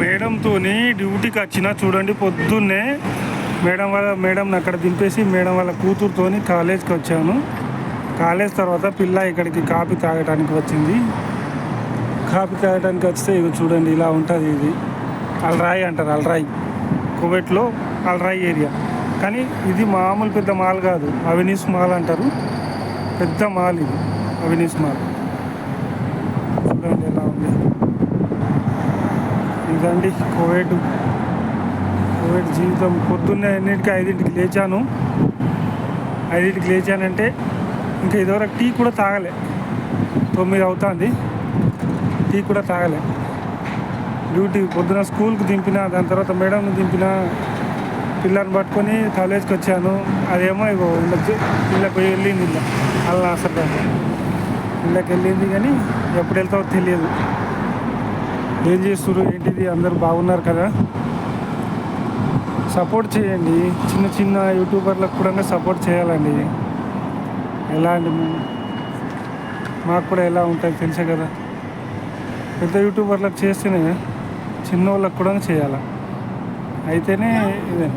మేడంతో డ్యూటీకి వచ్చిన చూడండి పొద్దున్నే మేడం వాళ్ళ మేడంని అక్కడ దింపేసి మేడం వాళ్ళ కూతురుతోని కాలేజ్కి వచ్చాను. కాలేజ్ తర్వాత పిల్ల ఇక్కడికి కాఫీ తాగడానికి వచ్చింది. కాఫీ తాగడానికి వస్తే ఇక చూడండి ఇలా ఉంటుంది ఇది. అల్రాయి అంటారు అల్రాయి. కువైట్లో అల్రాయి ఏరియా. కానీ ఇది మామూలు పెద్ద మాల్ కాదు. అవినీస్ మాల్ అంటారు. పెద్ద మాల్ ఇది. అవినీస్ మాల్ చూడండి ఎలా ఉంది ఇదండి కోవిడ్. కోవిడ్ జీవితం. పొద్దున్నే ఎన్నింటికి ఐదింటికి లేచాను. ఐదింటికి లేచానంటే ఇంకా ఇదివరకు టీ కూడా తాగలే. తొమ్మిది అవుతుంది. టీ కూడా తాగలే. డ్యూటీ పొద్దున స్కూల్కి దింపిన దాని తర్వాత మేడంని దింపిన పిల్లని పట్టుకొని కాలేజ్కి వచ్చాను అదేమో ఇగో ఇళ్ళకి ఇళ్ళకి పోయి వెళ్ళింది ఇళ్ళ. అలా అసలు ఇళ్ళకి వెళ్ళింది కానీ ఎప్పుడు వెళ్తావో తెలియదు. ఏం చేస్తున్నారు ఏంటిది? అందరూ బాగున్నారు కదా? సపోర్ట్ చేయండి. చిన్న చిన్న యూట్యూబర్లకు కూడా సపోర్ట్ చేయాలండి. ఎలాంటి మాకు కూడా ఎలా ఉంటుంది తెలుసే కదా? పెద్ద యూట్యూబర్లకు చేస్తేనే చిన్న వాళ్ళకి కూడా చేయాలి? అయితేనే ఇదే.